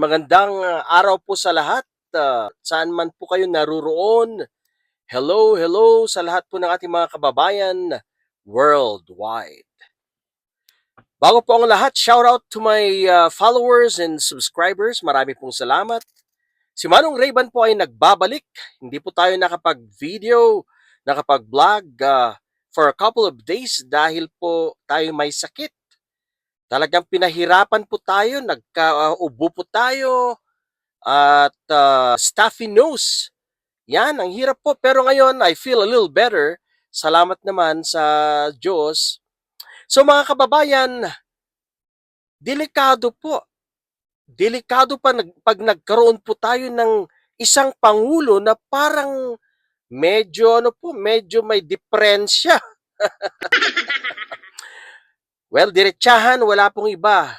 Magandang uh, araw po sa lahat. Uh, saan man po kayo naruroon. Hello, hello sa lahat po ng ating mga kababayan worldwide. Bago po ang lahat, shout out to my uh, followers and subscribers. Marami pong salamat. Si Manong Rayban po ay nagbabalik. Hindi po tayo nakapag-video, nakapag-vlog uh, for a couple of days dahil po tayo may sakit. Talagang pinahirapan po tayo, nagkaubo po tayo, at uh, stuffy nose. Yan, ang hirap po. Pero ngayon, I feel a little better. Salamat naman sa Diyos. So mga kababayan, delikado po. Delikado pa pag nagkaroon po tayo ng isang pangulo na parang medyo ano po, medyo may diferensya. Well, diretsahan, wala pong iba.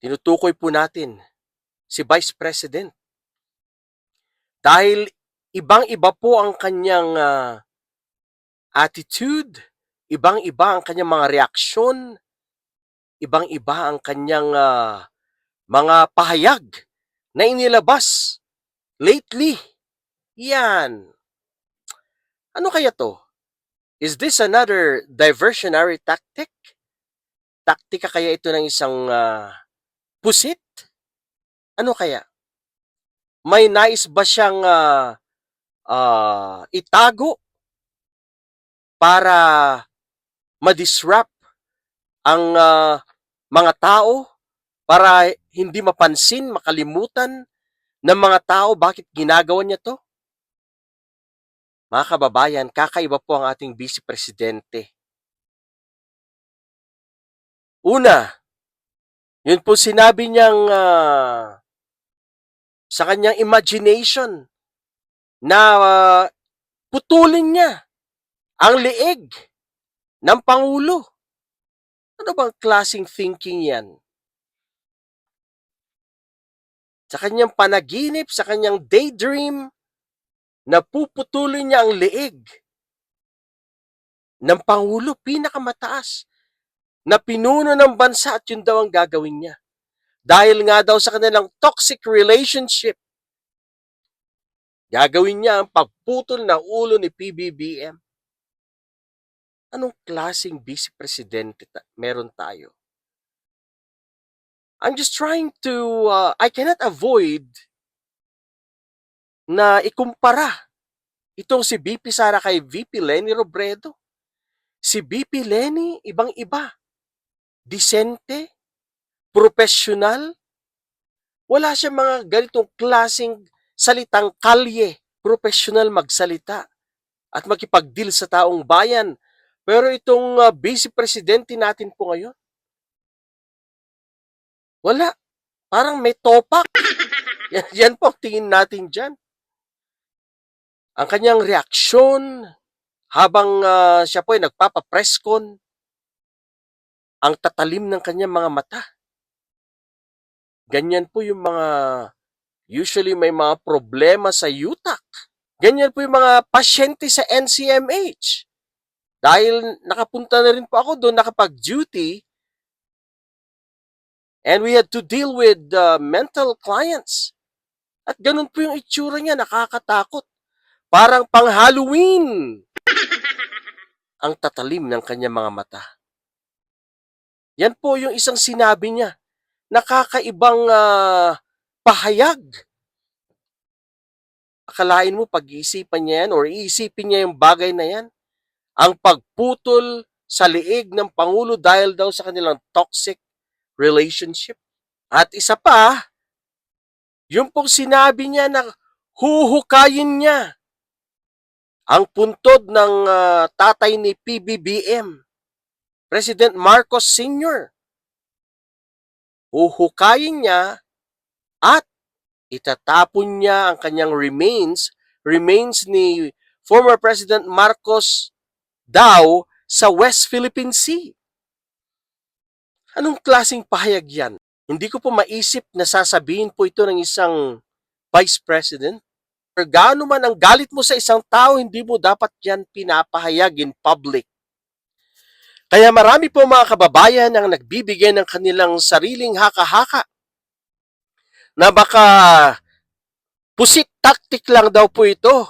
Tinutukoy po natin si Vice President. Dahil ibang-iba po ang kanyang uh, attitude, ibang-iba ang kanyang mga reaksyon, ibang-iba ang kanyang uh, mga pahayag na inilabas lately. Yan. Ano kaya to? Is this another diversionary tactic? Taktika kaya ito ng isang uh, pusit? Ano kaya? May nais ba siyang uh, uh, itago para madisrupt ang uh, mga tao para hindi mapansin, makalimutan ng mga tao bakit ginagawa niya to? Mga kababayan, kakaiba po ang ating vice presidente. Una, yun po sinabi niyang uh, sa kanyang imagination na uh, putulin niya ang leeg ng Pangulo. Ano bang klaseng thinking yan? Sa kanyang panaginip, sa kanyang daydream, na puputulin niya ang leeg ng Pangulo, pinakamataas, na pinuno ng bansa at yun daw ang gagawin niya. Dahil nga daw sa kanilang toxic relationship, gagawin niya ang pagputol ng ulo ni PBBM. Anong klaseng vice presidente ta- meron tayo? I'm just trying to, uh, I cannot avoid na ikumpara itong si VP Sara kay VP Lenny Robredo. Si VP Lenny, ibang-iba. Disente, professional. Wala siya mga ganitong klasing salitang kalye. Professional magsalita at makipag-deal sa taong bayan. Pero itong uh, vice presidente natin po ngayon, wala. Parang may topak. Yan, yan po ang tingin natin dyan ang kanyang reaksyon habang uh, siya po ay nagpapapreskon, ang tatalim ng kanyang mga mata. Ganyan po yung mga, usually may mga problema sa utak. Ganyan po yung mga pasyente sa NCMH. Dahil nakapunta na rin po ako doon, nakapag-duty, and we had to deal with uh, mental clients. At ganun po yung itsura niya, nakakatakot. Parang pang Halloween. Ang tatalim ng kanyang mga mata. Yan po yung isang sinabi niya. Nakakaibang uh, pahayag. Akalain mo pag-iisipan niya yan or iisipin niya yung bagay na yan. Ang pagputol sa liig ng Pangulo dahil daw sa kanilang toxic relationship. At isa pa, yung pong sinabi niya na huhukayin niya ang puntod ng uh, tatay ni PBBM, President Marcos Sr. Uhukayin niya at itatapon niya ang kanyang remains, remains ni former President Marcos daw sa West Philippine Sea. Anong klasing pahayag yan? Hindi ko po maisip na sasabihin po ito ng isang Vice President gaano man ang galit mo sa isang tao, hindi mo dapat yan pinapahayag in public. Kaya marami po mga kababayan ang nagbibigay ng kanilang sariling haka-haka na baka pusit tactic lang daw po ito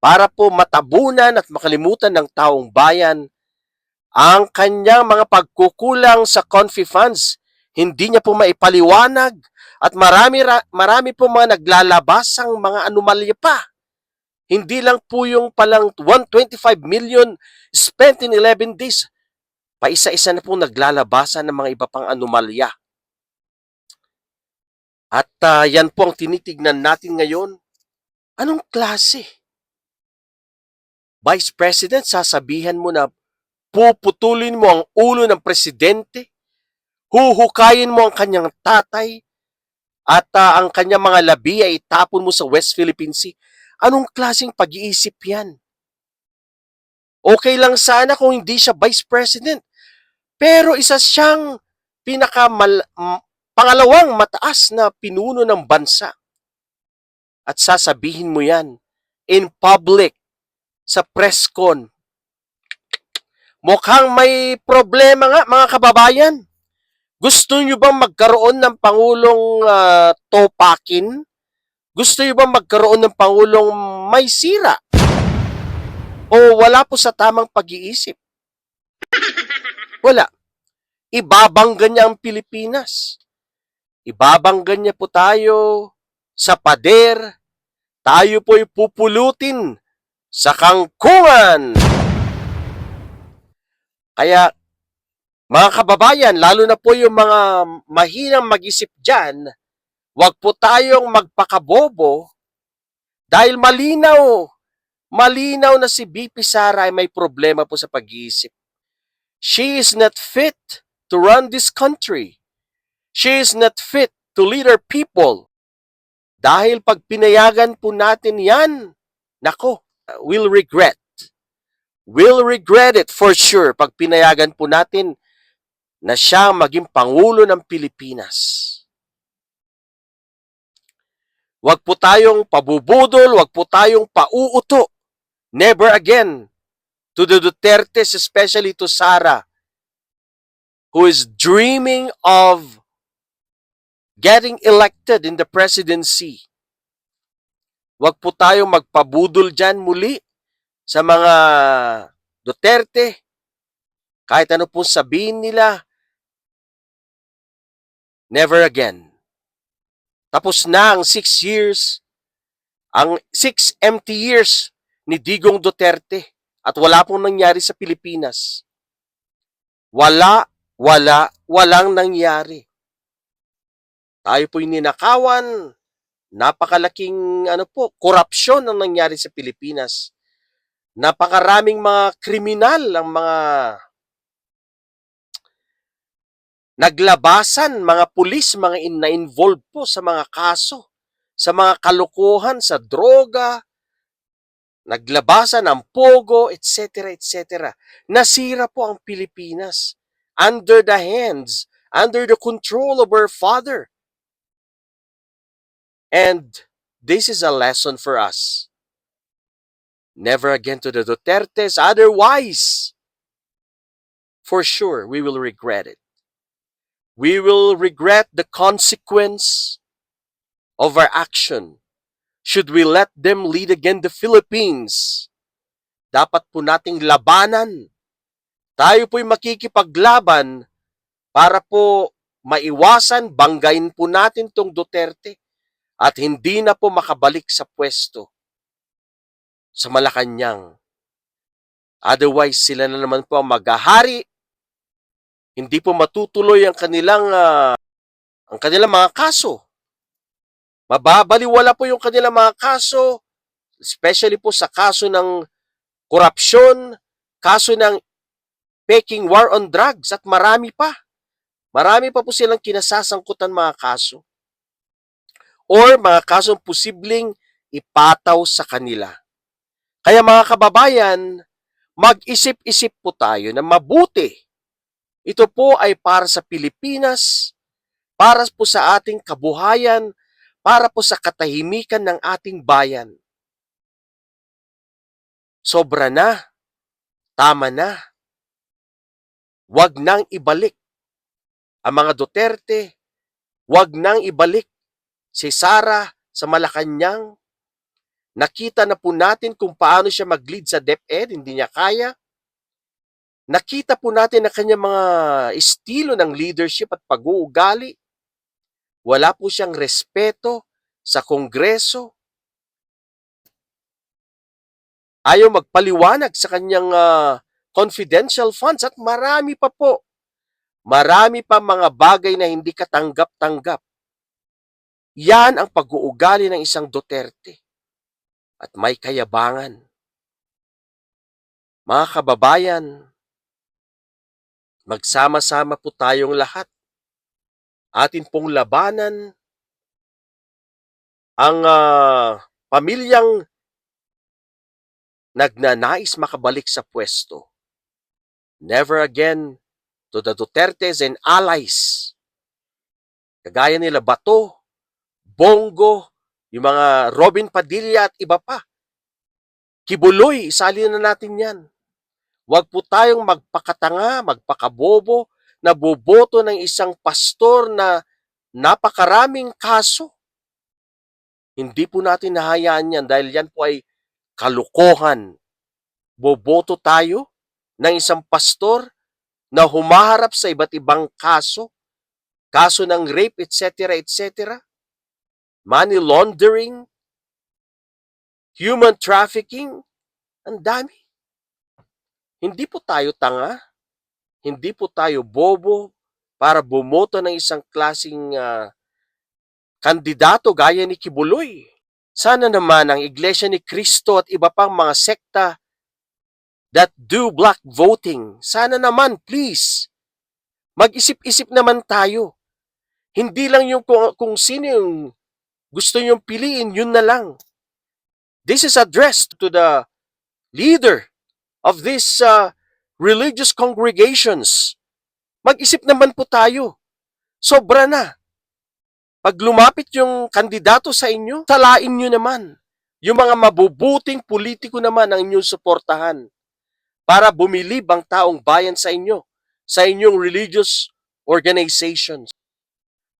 para po matabunan at makalimutan ng taong bayan ang kanyang mga pagkukulang sa confi funds. Hindi niya po maipaliwanag at marami, ra- marami po mga naglalabasang mga anomalya pa. Hindi lang po yung palang 125 million spent in 11 days. Paisa-isa na po naglalabasan ng mga iba pang anomalya. At ah, yan po ang tinitignan natin ngayon. Anong klase? Vice President, sasabihan mo na puputulin mo ang ulo ng presidente, huhukayin mo ang kanyang tatay, at ah, ang kanyang mga labi ay itapon mo sa West Philippine Sea. Anong klaseng pag-iisip yan? Okay lang sana kung hindi siya Vice President. Pero isa siyang pinaka pangalawang mataas na pinuno ng bansa. At sasabihin mo yan in public sa press con. Mukhang may problema nga mga kababayan. Gusto nyo bang magkaroon ng Pangulong ah, Topakin? Gusto nyo bang magkaroon ng Pangulong may sira? O wala po sa tamang pag-iisip? Wala. Ibabangga niya ang Pilipinas. Ibabangga niya po tayo sa pader. Tayo po'y pupulutin sa kangkungan. Kaya, mga kababayan, lalo na po yung mga mahinang mag-isip dyan, wag po tayong magpakabobo dahil malinaw, malinaw na si BP Sara ay may problema po sa pag-iisip. She is not fit to run this country. She is not fit to lead our people. Dahil pag pinayagan po natin yan, nako, we'll regret. We'll regret it for sure pag pinayagan po natin na siya ang maging Pangulo ng Pilipinas. Huwag po tayong pabubudol, huwag po tayong pauuto. Never again to the Dutertes, especially to Sara, who is dreaming of getting elected in the presidency. Huwag po tayong magpabudol dyan muli sa mga Duterte. Kahit ano pong sabihin nila, never again. Tapos na ang six years, ang six empty years ni Digong Duterte at wala pong nangyari sa Pilipinas. Wala, wala, walang nangyari. Tayo po'y ninakawan, napakalaking ano po, korupsyon ang nangyari sa Pilipinas. Napakaraming mga kriminal ang mga naglabasan, mga pulis, mga in, na-involve po sa mga kaso, sa mga kalukuhan, sa droga, naglabasan ng pogo, etc., etc. Nasira po ang Pilipinas under the hands, under the control of our Father. And this is a lesson for us. Never again to the Dutertes, otherwise, for sure, we will regret it. We will regret the consequence of our action should we let them lead again the Philippines. Dapat po nating labanan. Tayo po'y makikipaglaban para po maiwasan, banggain po natin tong Duterte at hindi na po makabalik sa pwesto sa Malacanang. Otherwise, sila na naman po ang maghahari. Hindi po matutuloy ang kanilang ah, ang kanilang mga kaso. Mababaliwala po yung kanilang mga kaso, especially po sa kaso ng korupsyon, kaso ng peking war on drugs at marami pa. Marami pa po silang kinasasangkutan mga kaso. Or mga kasong posibleng ipataw sa kanila. Kaya mga kababayan, mag-isip-isip po tayo na mabuti. Ito po ay para sa Pilipinas, para po sa ating kabuhayan, para po sa katahimikan ng ating bayan. Sobra na. Tama na. Huwag nang ibalik ang mga Duterte. Huwag nang ibalik si Sara sa Malacanang. Nakita na po natin kung paano siya mag-lead sa DepEd, hindi niya kaya. Nakita po natin na kanyang mga estilo ng leadership at pag-uugali. Wala po siyang respeto sa Kongreso. Ayaw magpaliwanag sa kanyang ah, confidential funds at marami pa po. Marami pa mga bagay na hindi katanggap-tanggap. Yan ang pag-uugali ng isang Duterte. At may kayabangan. Mga kababayan, magsama-sama po tayong lahat. Atin pong labanan ang ah, pamilyang nagnanais makabalik sa pwesto. Never again to the Dutertes and allies. Kagaya nila Bato, Bongo, yung mga Robin Padilla at iba pa. Kibuloy, isali na natin yan. Huwag po tayong magpakatanga, magpakabobo, na boboto ng isang pastor na napakaraming kaso. Hindi po natin nahayaan yan dahil yan po ay kalukohan. Boboto tayo ng isang pastor na humaharap sa iba't ibang kaso, kaso ng rape, etc., etc., money laundering, human trafficking, ang dami. Hindi po tayo tanga, hindi po tayo bobo para bumoto ng isang klasing ah, kandidato gaya ni Kibuloy. Sana naman ang Iglesia ni Cristo at iba pang mga sekta that do black voting, sana naman please, mag-isip-isip naman tayo. Hindi lang yung kung, kung sino yung gusto nyong piliin, yun na lang. This is addressed to the leader of these uh, religious congregations. Mag-isip naman po tayo. Sobra na. Pag lumapit yung kandidato sa inyo, salain nyo naman. Yung mga mabubuting politiko naman ang inyong suportahan para bumilib ang taong bayan sa inyo, sa inyong religious organizations.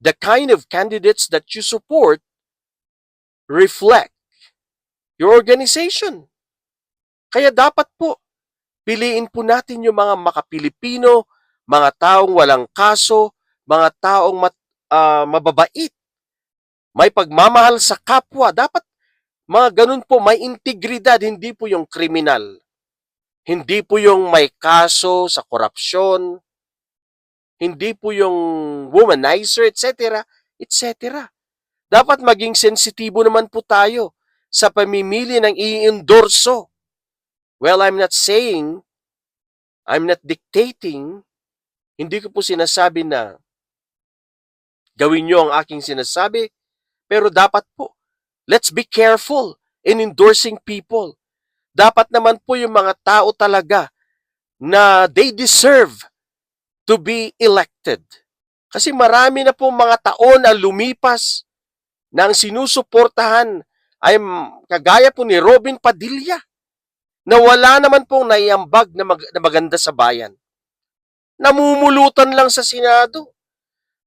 The kind of candidates that you support reflect your organization. Kaya dapat po, piliin po natin yung mga makapilipino, mga taong walang kaso, mga taong mat, ah, mababait, may pagmamahal sa kapwa. Dapat mga ganun po, may integridad, hindi po yung kriminal. Hindi po yung may kaso sa korupsyon, hindi po yung womanizer, etc., etc. Dapat maging sensitibo naman po tayo sa pamimili ng i-endorso. Well, I'm not saying, I'm not dictating, hindi ko po sinasabi na gawin nyo ang aking sinasabi, pero dapat po, let's be careful in endorsing people. Dapat naman po yung mga tao talaga na they deserve to be elected. Kasi marami na po mga taon na lumipas na ang sinusuportahan ay kagaya po ni Robin Padilla na wala naman pong naiambag na, mag- na maganda sa bayan. Namumulutan lang sa Senado.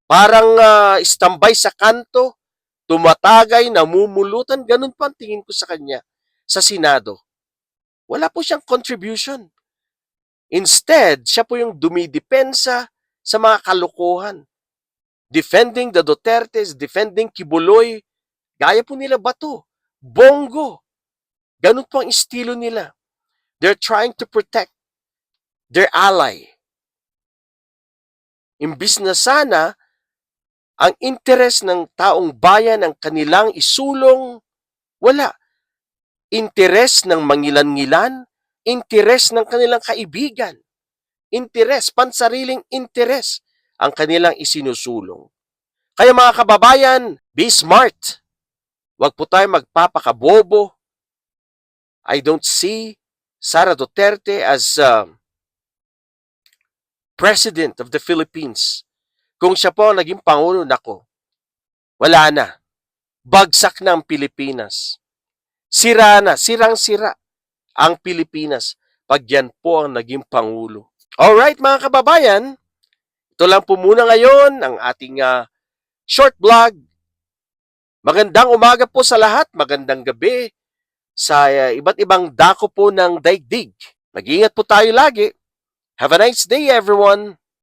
Parang ah, istambay sa kanto, tumatagay, namumulutan. Ganun po ang tingin ko sa kanya sa Senado. Wala po siyang contribution. Instead, siya po yung dumidepensa sa mga kalokohan. Defending the Dutertes, defending Kibuloy, gaya po nila Bato, Bongo. Ganun po ang estilo nila. They're trying to protect their ally. Imbis na sana, ang interes ng taong bayan ang kanilang isulong, wala. Interes ng mangilan-ngilan, interes ng kanilang kaibigan, interes, pansariling interes ang kanilang isinusulong. Kaya mga kababayan, be smart. Huwag po tayo magpapakabobo. I don't see Sara Duterte as uh, President of the Philippines. Kung siya po naging Pangulo, nako, wala na. Bagsak na Pilipinas. Sira na, sirang-sira ang Pilipinas pag yan po ang naging Pangulo. Alright mga kababayan, ito lang po muna ngayon ang ating ah, short vlog. Magandang umaga po sa lahat, magandang gabi sa uh, iba't ibang dako po ng daigdig. Mag-ingat po tayo lagi. Have a nice day everyone!